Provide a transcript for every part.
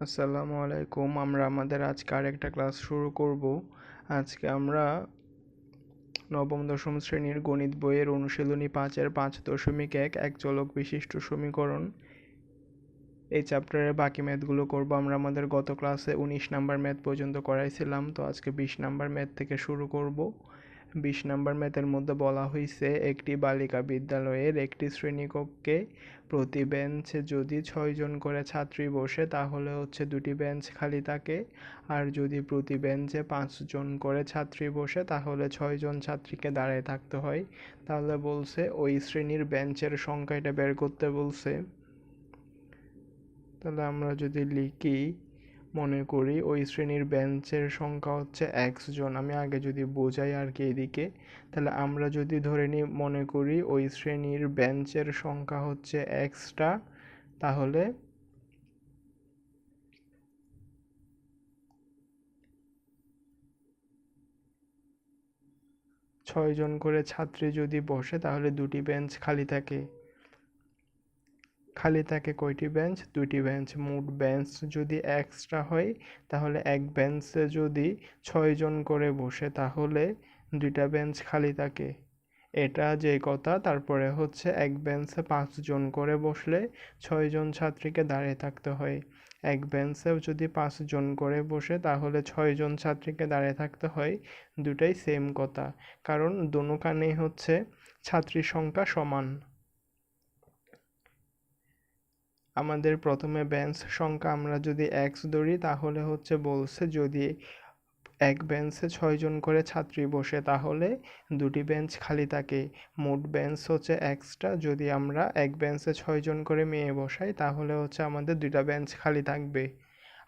আসসালামু আলাইকুম। আমরা আমাদের আজকে আরেকটা ক্লাস শুরু করব। আজকে আমরা নবম, দশম শ্রেণির গণিত বইয়ের অনুশীলনী পাঁচের পাঁচ দশমিক এক এক চলক বিশিষ্ট সমীকরণ। এই চ্যাপ্টারের বাকি ম্যাথগুলো করব। আমরা আমাদের গত ক্লাসে উনিশ নাম্বার ম্যাথ পর্যন্ত করাইছিলাম। তো আজকে বিশ নাম্বার ম্যাথ থেকে শুরু করব। বিশ নাম্বার ম্যাথের মধ্যে বলা হয়েছে, একটি বালিকা বিদ্যালয়ের একটি শ্রেণীকক্ষে প্রতি বেঞ্চে যদি ছয়জন করে ছাত্রী বসে, তাহলে হচ্ছে দুটি বেঞ্চ খালি থাকে। আর যদি প্রতি বেঞ্চে পাঁচজন করে ছাত্রী বসে, তাহলে ছয়জন ছাত্রীকে দাঁড়ায় থাকতে হয়। তাহলে বলছে, ওই শ্রেণির বেঞ্চের সংখ্যা এটা বের করতে বলছে। তাহলে আমরা যদি লিখি মনে করি, ওই শ্রেণির বেঞ্চের সংখ্যা হচ্ছে এক্স জন। আমি আগে যদি বোঝাই আর কি এদিকে, তাহলে আমরা যদি ধরে নিই, মনে করি ওই শ্রেণির বেঞ্চের সংখ্যা হচ্ছে এক্সটা তাহলে ছয়জন করে ছাত্রী যদি বসে, তাহলে দুটি বেঞ্চ খালি থাকে। খালি থাকে কয়টি বেঞ্চ দুইটি বেঞ্চ মোট বেঞ্চ যদি এক্সট্রা হয়, তাহলে এক বেঞ্চে যদি ছয়জন করে বসে, তাহলে দুইটা বেঞ্চ খালি থাকে। এটা যে কথা, তারপরে হচ্ছে এক বেঞ্চে পাঁচজন করে বসলে ছয়জন ছাত্রীকে দাঁড়িয়ে থাকতে হয়। এক বেঞ্চেও যদি পাঁচজন করে বসে, তাহলে ছয়জন ছাত্রীকে দাঁড়িয়ে থাকতে হয়। দুটাই সেম কথা। কারণ দুখানেই হচ্ছে ছাত্রীর সংখ্যা সমান। আমাদের প্রথমে বেঞ্চ সংখ্যা আমরা যদি এক্স ধরি, তাহলে হচ্ছে বলছে যদি এক বেঞ্চে ছয়জন করে ছাত্রী বসে, তাহলে দুটি বেঞ্চ খালি থাকে। মোট বেঞ্চ হচ্ছে এক্সট্রা যদি আমরা এক বেঞ্চে ছয়জন করে মেয়ে বসাই, তাহলে হচ্ছে আমাদের দুইটা বেঞ্চ খালি থাকবে।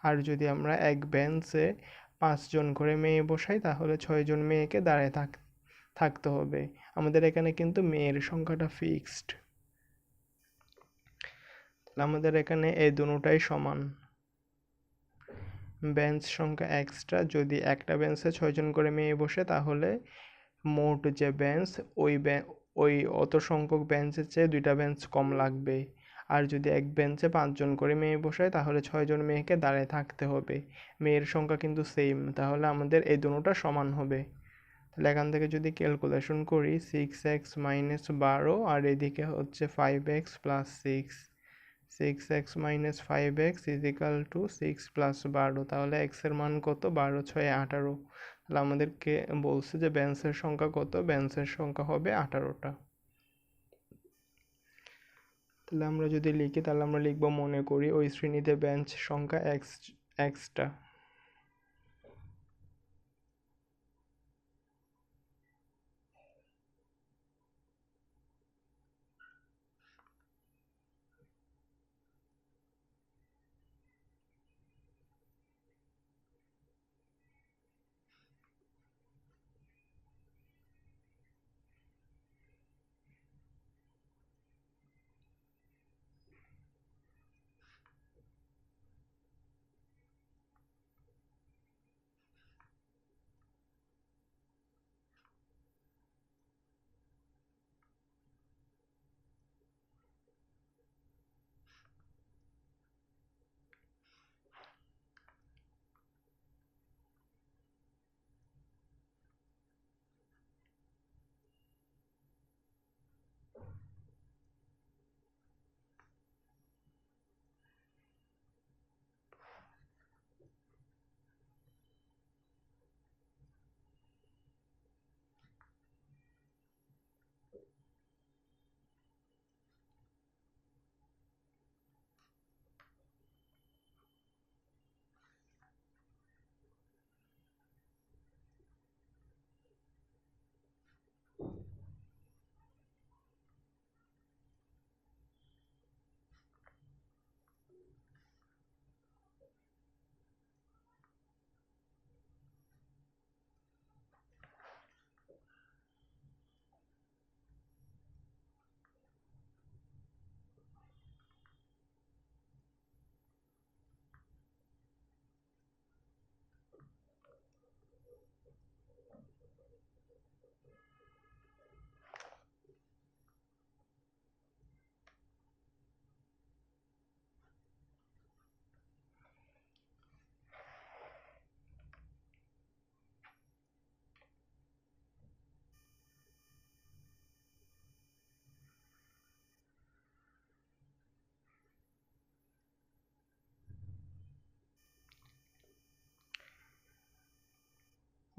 আর যদি আমরা এক বেঞ্চে পাঁচজন করে মেয়ে বসাই, তাহলে ছয়জন মেয়েকে দাঁড়ায় থাক, থাকতে হবে। আমাদের এখানে কিন্তু মেয়ের সংখ্যাটা ফিক্সড আমাদের এখানে এই দুটাই সমান। বেঞ্চ সংখ্যা এক্সট্রা যদি একটা বেঞ্চে ছয়জন করে মেয়ে বসে, তাহলে মোট যে বেঞ্চ ওই ওই অত সংখ্যক বেঞ্চের চেয়ে দুইটা বেঞ্চ কম লাগবে। আর যদি এক বেঞ্চে পাঁচজন করে মেয়ে বসায় তাহলে ছয়জন মেয়েকে দাঁড়ায় থাকতে হবে। মেয়ের সংখ্যা কিন্তু সেম তাহলে আমাদের এই দুটোটা সমান হবে। তাহলে এখান থেকে যদি ক্যালকুলেশন করি সিক্স এক্স মাইনাস বারো, আর এদিকে হচ্ছে five X plus six six X minus five X equal two six plus বারো তাহলে এক্সের মান কত? বারো ছয় আঠারো তাহলে আমাদেরকে বলছে যে ব্যান্সের সংখ্যা কত? ব্যান্সের সংখ্যা হবে আঠারোটা। তাহলে আমরা যদি লিখি, তাহলে আমরা লিখব মনে করি ওই শ্রেণীতে বেঞ্চ সংখ্যা এক্স এক্সটা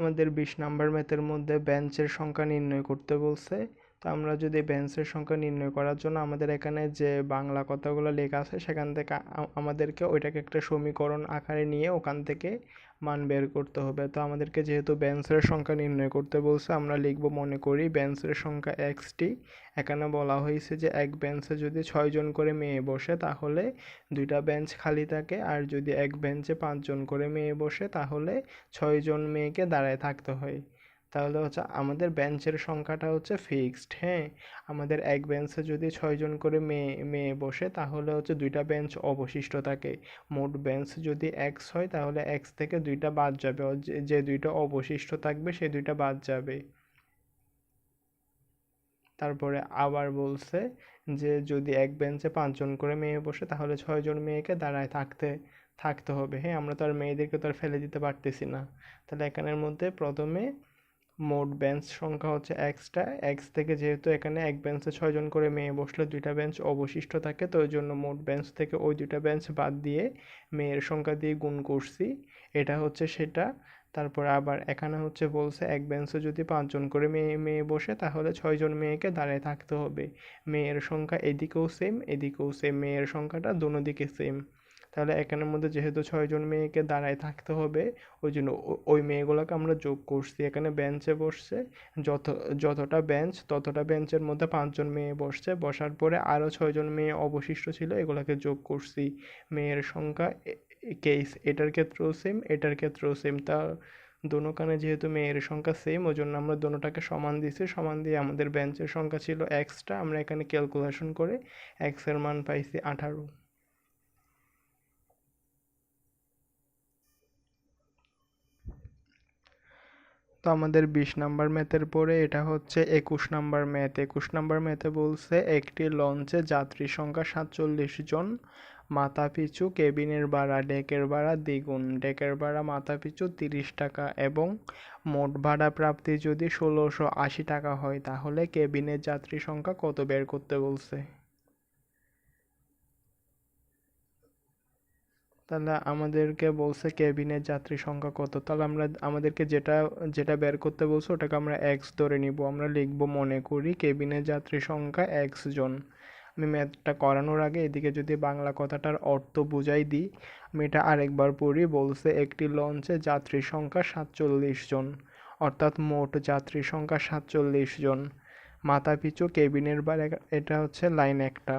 আমাদের বিশ নাম্বার ম্যাথের মধ্যে বেঞ্চের সংখ্যা নির্ণয় করতে বলছে। তো আমরা যদি বেঞ্চের সংখ্যা নির্ণয় করার জন্য আমাদের এখানে যে বাংলা কথাগুলো লেখা আছে, সেখান থেকে আমাদেরকে ওইটাকে একটা সমীকরণ আকারে নিয়ে ওখান থেকে মান বের করতে হবে। তো আমাদেরকে যেহেতু বেঞ্চের সংখ্যা নির্ণয় করতে বলছে, আমরা লিখব মনে করি বেঞ্চের সংখ্যা এক্সটি। এখানে বলা হয়েছে যে এক বেঞ্চে যদি ছয়জন করে মেয়ে বসে, তাহলে দুইটা বেঞ্চ খালি থাকে। আর যদি এক বেঞ্চে পাঁচজন করে মেয়ে বসে, তাহলে ছয়জন মেয়েকে দাঁড়ায় থাকতে হয়। তাহলে হচ্ছে আমাদের বেঞ্চের সংখ্যাটা হচ্ছে ফিক্সড হ্যাঁ? আমাদের এক বেঞ্চে যদি ছয়জন করে মেয়ে মেয়ে বসে, তাহলে হচ্ছে দুইটা বেঞ্চ অবশিষ্ট থাকে। মোট বেঞ্চ যদি এক্স হয়, তাহলে এক্স থেকে দুইটা বাদ যাবে। যে দুইটা অবশিষ্ট থাকবে, সে দুইটা বাদ যাবে। তারপরে আবার বলছে যে, যদি এক বেঞ্চে পাঁচজন করে মেয়ে বসে, তাহলে ছয়জন মেয়েকে দাঁড়ায় থাকতে থাকতে হবে। হ্যাঁ আমরা তো আর মেয়েদেরকে তো আর ফেলে দিতে পারতেছি না। তাহলে এখানের মধ্যে প্রথমে মোট বেঞ্চ সংখ্যা হচ্ছে এক্সটা। এক্স থেকে যেহেতু এখানে এক বেঞ্চে ছয়জন করে মেয়ে বসলে দুইটা বেঞ্চ অবশিষ্ট থাকে, তো ওই জন্য মোট বেঞ্চ থেকে ওই দুইটা বেঞ্চ বাদ দিয়ে মেয়ের সংখ্যা দিয়ে গুণ করছি। এটা হচ্ছে সেটা। তারপর আবার এখানে হচ্ছে বলছে এক বেঞ্চে যদি পাঁচজন করে মেয়ে মেয়ে বসে, তাহলে ছয়জন মেয়েকে দাঁড়িয়ে থাকতে হবে। মেয়ের সংখ্যা এদিকেও সেম এদিকেও সেম মেয়ের সংখ্যাটা দোনো দিকে সেম তাহলে এখানের মধ্যে যেহেতু ছয়জন মেয়েকে দাঁড়ায় থাকতে হবে ওই জন্য ওই মেয়েগুলোকে আমরা যোগ করছি। এখানে বেঞ্চে বসছে যত যতটা বেঞ্চ ততটা বেঞ্চের মধ্যে পাঁচজন মেয়ে বসছে। বসার পরে আরও ছয়জন মেয়ে অবশিষ্ট ছিল, এগুলোকে যোগ করছি। মেয়ের সংখ্যা কেস এটার ক্ষেত্রেও সেম এটার ক্ষেত্রেও সেম তা দোনোখানে যেহেতু মেয়ের সংখ্যা সেম ওই জন্য আমরা দোনোটাকে সমান দিয়েছি সমান দিয়ে আমাদের বেঞ্চের সংখ্যা ছিল এক্সটা আমরা এখানে ক্যালকুলেশন করে এক্সের মান পাইছি আঠারো। তো আমাদের বিশ নাম্বার ম্যাথের পরে এটা হচ্ছে একুশ নাম্বার ম্যাথ। একুশ নাম্বার ম্যাথে বলছে, একটি লঞ্চে যাত্রী সংখ্যা সাতচল্লিশ জন মাথা পিছু কেবিনের ভাড়া, ডেকের ভাড়া দ্বিগুণ। ডেকের ভাড়া মাথা পিছু তিরিশ টাকা এবং মোট ভাড়া প্রাপ্তি যদি ষোলোশো আশি টাকা হয়, তাহলে কেবিনের যাত্রী সংখ্যা কত বের করতে বলছে? তাহলে আমাদেরকে বলছে কেবিনের যাত্রী সংখ্যা কত। তাহলে আমরা আমাদেরকে যেটা যেটা বের করতে বলছে ওটাকে আমরা এক্স ধরে নিব। আমরা লিখব মনে করি কেবিনের যাত্রী সংখ্যা এক্স জন। আমি ম্যাথটা করানোর আগে এদিকে যদি বাংলা কথাটার অর্থ বুঝাই দিই, আমি এটা আরেকবার পড়ি, বলছে একটি লঞ্চে যাত্রী সংখ্যা সাতচল্লিশ জন। অর্থাৎ মোট যাত্রী সংখ্যা সাতচল্লিশ জন। মাথা পিছু কেবিনের বার এটা হচ্ছে লাইন একটা।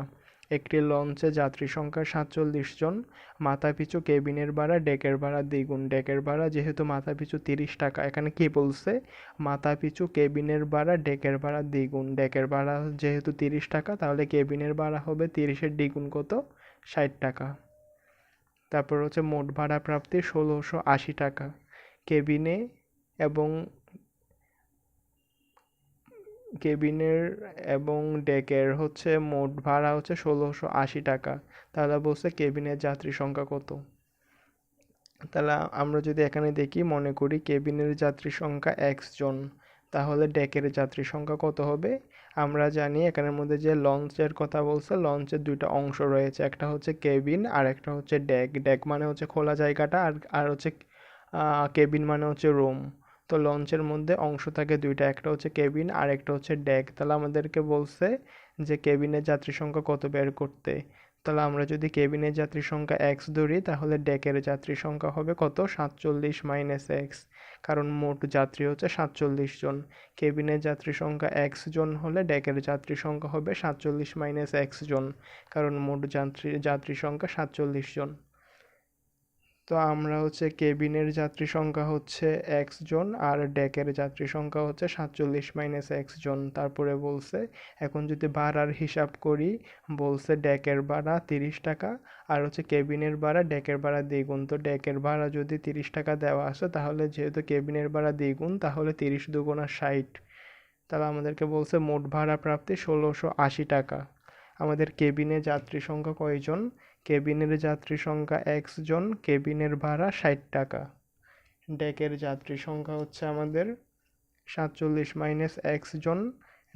একটি লঞ্চে যাত্রী সংখ্যা সাতচল্লিশ জন মাথা পিছু কেবিনের ভাড়া, ডেকের ভাড়া দ্বিগুণ। ডেকের ভাড়া যেহেতু মাথা পিছু তিরিশ টাকা, এখানে কি বলছে? মাথা পিছু কেবিনের ভাড়া, ডেকের ভাড়া দ্বিগুণ। ডেকের ভাড়া যেহেতু তিরিশ টাকা, তাহলে কেবিনের ভাড়া হবে তিরিশের দ্বিগুণ কত? ষাট টাকা। তারপর হচ্ছে মোট ভাড়া প্রাপ্তি ষোলোশো আশি টাকা। কেবিনে এবং কেবিনের এবং ডেকের হচ্ছে মোট ভাড়া হচ্ছে ষোলোশো আশি টাকা। তাহলে বলছে কেবিনের যাত্রী সংখ্যা কত? তাহলে আমরা যদি এখানে দেখি, মনে করি কেবিনের যাত্রী সংখ্যা এক্স জন, তাহলে ডেকের যাত্রী সংখ্যা কত হবে? আমরা জানি এখানের মধ্যে যে লঞ্চের কথা বলছে, লঞ্চের দুইটা অংশ রয়েছে, একটা হচ্ছে কেবিন আর একটা হচ্ছে ডেক। ডেক মানে হচ্ছে খোলা জায়গাটা আর আর হচ্ছে কেবিন মানে হচ্ছে রুম। তো লঞ্চের মধ্যে অংশ থাকে দুইটা। একটা হচ্ছে কেবিন, আর একটা হচ্ছে ডেক তাহলে আমাদেরকে বলছে যে কেবিনের যাত্রী সংখ্যা কত বের করতে। তাহলে আমরা যদি কেবিনের যাত্রী সংখ্যা এক্স ধরি, তাহলে ডেকের যাত্রী সংখ্যা হবে কত? সাতচল্লিশ মাইনাস এক্স কারণ মোট যাত্রী হচ্ছে সাতচল্লিশ জন। কেবিনের যাত্রী সংখ্যা এক্স জন হলে ডেকের যাত্রী সংখ্যা হবে সাতচল্লিশ মাইনাস এক্স জন। কারণ মোট যাত্রী যাত্রী সংখ্যা সাতচল্লিশ জন। তো আমরা হচ্ছে কেবিনের যাত্রী সংখ্যা হচ্ছে এক্স জন আর ডেকের যাত্রী সংখ্যা হচ্ছে সাতচল্লিশ মাইনাস এক্স জন। তারপরে বলছে, এখন যদি ভাড়ার হিসাব করি, বলছে ডেকের ভাড়া তিরিশ টাকা আর হচ্ছে কেবিনের ভাড়া ডেকের ভাড়া দ্বিগুণ। তো ডেকের ভাড়া যদি তিরিশ টাকা দেওয়া আছে তাহলে যেহেতু কেবিনের ভাড়া দ্বিগুণ, তাহলে তিরিশ দুগুণা ষাট। তাহলে আমাদেরকে বলছে মোট ভাড়া প্রাপ্তি ষোলোশো আশি টাকা। আমাদের কেবিনে যাত্রী সংখ্যা কয়জন? কেবিনের যাত্রী সংখ্যা এক্স জন, কেবিনের ভাড়া ষাট টাকা। ডেকের যাত্রী সংখ্যা হচ্ছে আমাদের সাতচল্লিশ মাইনাস এক্স জন,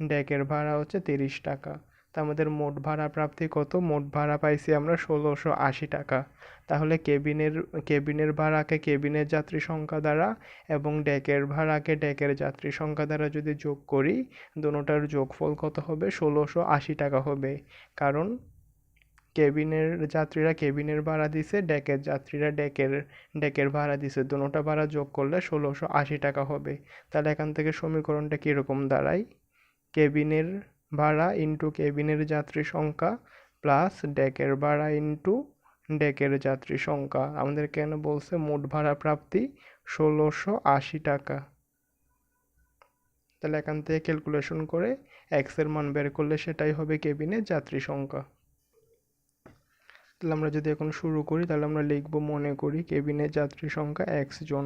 ডেকের ভাড়া হচ্ছে তিরিশ টাকা। তা আমাদের মোট ভাড়া প্রাপ্তি কত? মোট ভাড়া পাইছি আমরা ষোলোশো আশি টাকা। তাহলে কেবিনের কেবিনের ভাড়াকে কেবিনের যাত্রী সংখ্যা দ্বারা এবং ডেকের ভাড়াকে ডেকের যাত্রী সংখ্যা দ্বারা যদি যোগ করি দুটোটার যোগফল কত হবে? ষোলোশো আশি টাকা হবে। কারণ কেবিনের যাত্রীরা কেবিনের ভাড়া দিছে, ডেকের যাত্রীরা ডেকের ডেকের ভাড়া দিছে। দুটোটা ভাড়া যোগ করলে ষোলোশো আশি টাকা হবে। তাহলে এখান থেকে সমীকরণটা কীরকম দাঁড়ায়? কেবিনের ভাড়া ইন্টু কেবিনের যাত্রী সংখ্যা প্লাস ডেকের ভাড়া ইন্টু ডেকের যাত্রী সংখ্যা। আমাদের কেন বলছে মোট ভাড়া প্রাপ্তি ষোলোশো আশি টাকা? তাহলে এখান থেকে ক্যালকুলেশন করে এক্সের মান বের করলে সেটাই হবে কেবিনের যাত্রী সংখ্যা। তাহলে আমরা যদি এখন শুরু করি, তাহলে আমরা লিখব মনে করি কেবিনে যাত্রী সংখ্যা এক্স জন।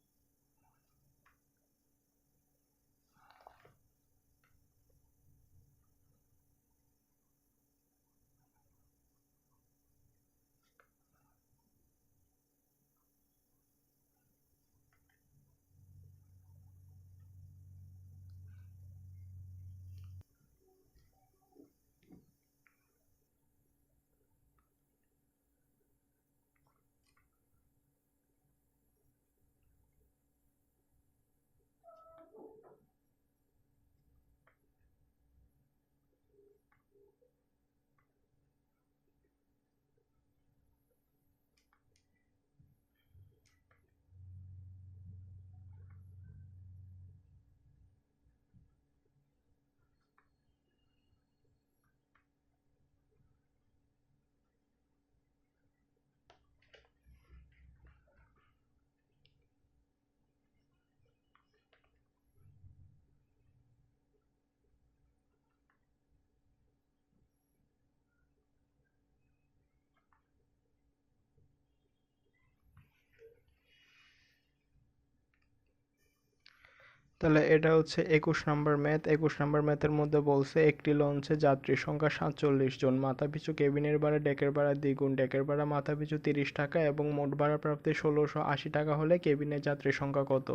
তাহলে এটা হচ্ছে একুশ নম্বর ম্যাথ একুশ নম্বর ম্যাথের মধ্যে বলছে, একটি লঞ্চে যাত্রীর সংখ্যা সাতচল্লিশ জন। মাথাপিছু কেবিনের ভাড়া, ডেকের ভাড়া দ্বিগুণ। ডেকের ভাড়া মাথাপিছু তিরিশ টাকা এবং মোট ভাড়া প্রাপ্তি ষোলোশো আশি টাকা হলে কেবিনের যাত্রীর সংখ্যা কত?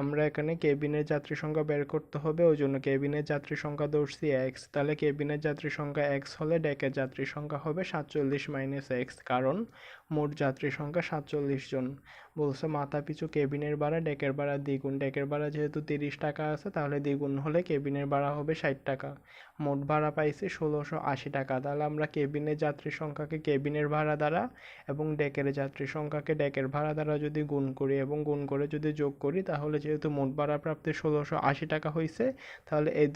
আমরা এখানে কেবিনের যাত্রী সংখ্যা বের করতে হবে, ওই জন্য কেবিনের যাত্রী সংখ্যা ধরছি এক্স তাহলে কেবিনের যাত্রী সংখ্যা এক্স হলে ডেকের যাত্রী সংখ্যা হবে সাতচল্লিশ মাইনাস এক্স কারণ মোট যাত্রী সংখ্যা সাতচল্লিশ জন। বলছে মাথা পিছু কেবিনের ভাড়া, ডেকের ভাড়া দ্বিগুণ। ডেকের ভাড়া যেহেতু তিরিশ টাকা আছে, তাহলে দ্বিগুণ হলে কেবিনের ভাড়া হবে ষাট টাকা। মোট ভাড়া পাইছি ষোলোশো আশি টাকা। তাহলে আমরা কেবিনের যাত্রী সংখ্যাকে কেবিনের ভাড়া দ্বারা এবং ডেকের যাত্রী সংখ্যাকে ডেকের ভাড়া দ্বারা যদি গুণ করি এবং গুণ করে যদি যোগ করি, তাহলে যেহেতু মোট ভাড়া প্রাপ্তি ষোলোশো আশি টাকা হয়েছে তাহলে এই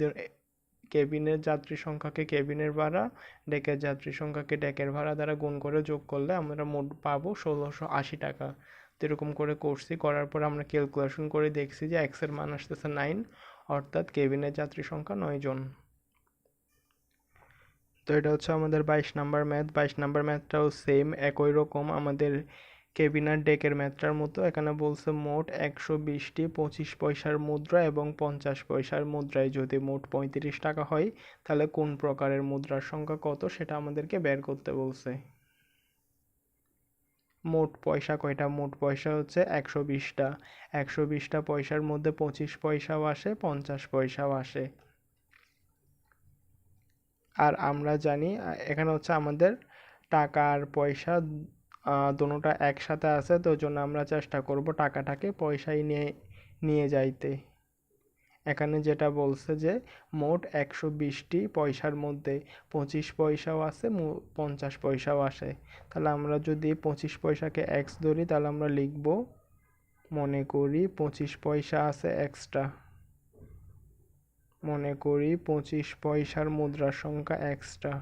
কেবিনের যাত্রী সংখ্যাকে কেবিনের ভাড়া, ডেকের যাত্রী সংখ্যাকে ডেকের ভাড়া দ্বারা গুণ করে যোগ করলে আমরা মোট পাবো ষোলোশো আশি টাকা। তো এরকম করে করছি করার পর আমরা ক্যালকুলেশন করে দেখছি যে এক্সের মান আসতেছে নাইন অর্থাৎ কেবিনের যাত্রী সংখ্যা নয় জন। তো এটা হচ্ছে আমাদের বাইশ নাম্বার ম্যাথ বাইশ নাম্বার ম্যাথটাও সেম একই রকম। আমাদের কেবিনার ডেকের ম্যাথটার মতো। এখানে বলছে মোট একশো বিশটি পঁচিশ পয়সার মুদ্রা এবং পঞ্চাশ পয়সার মুদ্রায় যদি মোট পঁয়ত্রিশ টাকা হয়, তাহলে কোন প্রকারের মুদ্রার সংখ্যা কত সেটা আমাদেরকে বের করতে বলছে। মোট পয়সা কয়টা? মোট পয়সা হচ্ছে একশো বিশটা। একশো বিশটা পয়সার মধ্যে পঁচিশ পয়সাও আসে, পঞ্চাশ পয়সাও আসে। আর আমরা জানি এখানে হচ্ছে আমাদের টাকা আর পয়সা দোনোটা একসাথে আছে, তো জন্য আমরা চেষ্টা করব টাকাটাকে পয়সায় নিয়ে নিয়ে যাইতে। এখানে যেটা বলছে যে, মোট একশো বিশটি পয়সার মধ্যে পঁচিশ পয়সাও আছে পঞ্চাশ পয়সাও আসে। তাহলে আমরা যদি পঁচিশ পয়সাকে এক্স ধরি, তাহলে আমরা লিখব, মনে করি পঁচিশ পয়সা আছে এক্সট্রা মনে করি পঁচিশ পয়সার মুদ্রার সংখ্যা এক্সট্রা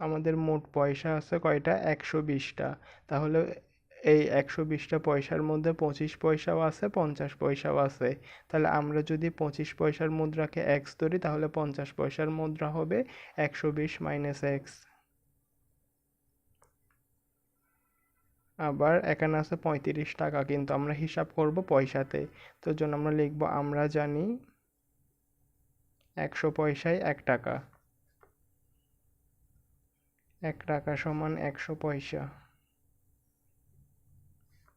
আমাদের মোট পয়সা আছে কয়টা? একশো বিশটা। তাহলে এই একশো বিশটা পয়সার মধ্যে পঁচিশ পয়সাও আছে, পঞ্চাশ পয়সাও আছে। তাহলে আমরা যদি পঁচিশ পয়সার মুদ্রাকে এক্স ধরি, তাহলে পঞ্চাশ পয়সার মুদ্রা হবে একশো বিশ মাইনাস এক্স আবার এখানে আছে পঁয়ত্রিশ টাকা, কিন্তু আমরা হিসাব করব পয়সাতে। তো জন্য আমরা লিখব, আমরা জানি একশো পয়সায় এক টাকা। এক টাকা সমান একশো পয়সা।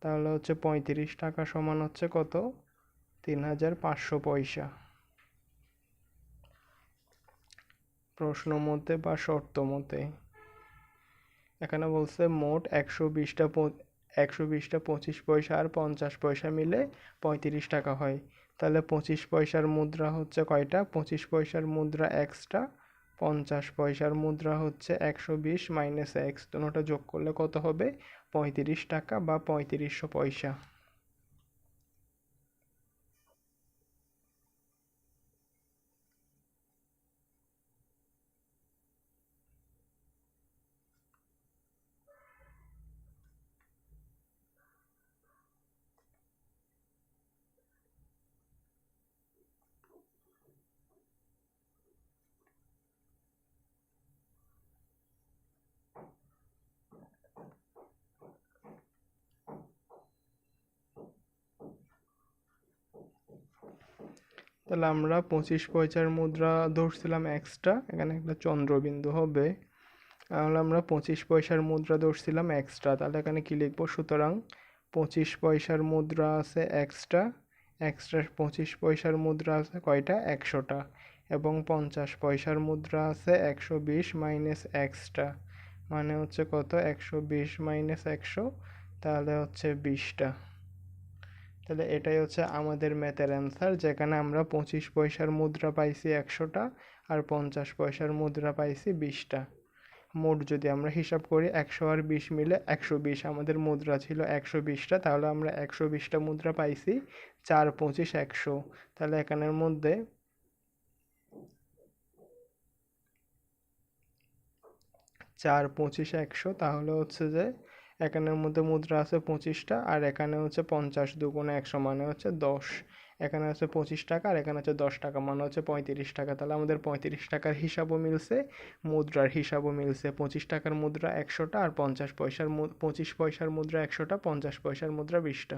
তাহলে হচ্ছে পঁয়ত্রিশ টাকা সমান হচ্ছে কত? তিন হাজার পাঁচশো পয়সা। প্রশ্ন মতে বা শর্ত মতে। এখানে বলছে মোট একশো বিশটা একশো বিশটা পঁচিশ পয়সা আর পঞ্চাশ পয়সা মিলে পঁয়ত্রিশ টাকা হয়। তাহলে পঁচিশ পয়সার মুদ্রা হচ্ছে কয়টা? পঁচিশ পয়সার মুদ্রা এক্সট্রা পঞ্চাশ পয়সার মুদ্রা হচ্ছে একশো বিশ মাইনাস এক্স দুটা যোগ করলে কত হবে? পঁয়ত্রিশ টাকা বা পঁয়ত্রিশশো পয়সা। তাহলে আমরা পঁচিশ পয়সার মুদ্রা ধরছিলাম এক্সট্রা এখানে একটা চন্দ্রবিন্দু হবে। তাহলে আমরা পঁচিশ পয়সার মুদ্রা ধরছিলাম এক্সট্রা তাহলে এখানে কি লিখব? সুতরাং পঁচিশ পয়সার মুদ্রা আছে এক্সট্রা এক্সট্রা পঁচিশ পয়সার মুদ্রা আছে কয়টা? একশোটা। এবং পঞ্চাশ পয়সার মুদ্রা আছে একশো বিশ মাইনাস এক্সট্রা মানে হচ্ছে কত? একশো বিশ মাইনাস একশো, তাহলে হচ্ছে বিশটা। তাহলে এটাই হচ্ছে আমাদের ম্যাথের অ্যান্সার যেখানে আমরা পঁচিশ পয়সার মুদ্রা পাইছি একশোটা আর পঞ্চাশ পয়সার মুদ্রা পাইছি বিশটা। মোট যদি আমরা হিসাব করি একশো আর বিশ মিলে একশো বিশ, আমাদের মুদ্রা ছিল একশো বিশটা, তাহলে আমরা একশো বিশটা মুদ্রা পাইছি চার পঁচিশ একশো। তাহলে এখানের মধ্যে চার পঁচিশ একশো, তাহলে হচ্ছে যে এখানের মধ্যে মুদ্রা আছে পঁচিশটা, আর এখানে হচ্ছে পঞ্চাশ দুগুণে একশো মানে হচ্ছে দশ। এখানে আছে পঁচিশ টাকা, আর এখানে হচ্ছে দশ টাকা মানে হচ্ছে পঁয়ত্রিশ টাকা। তাহলে আমাদের পঁয়ত্রিশ টাকার হিসাবও মিলছে, মুদ্রার হিসাবও মিলছে। পঁচিশ টাকার মুদ্রা একশোটা, আর পঞ্চাশ পয়সার পঁচিশ পয়সার মুদ্রা একশোটা, পঞ্চাশ পয়সার মুদ্রা বিশটা।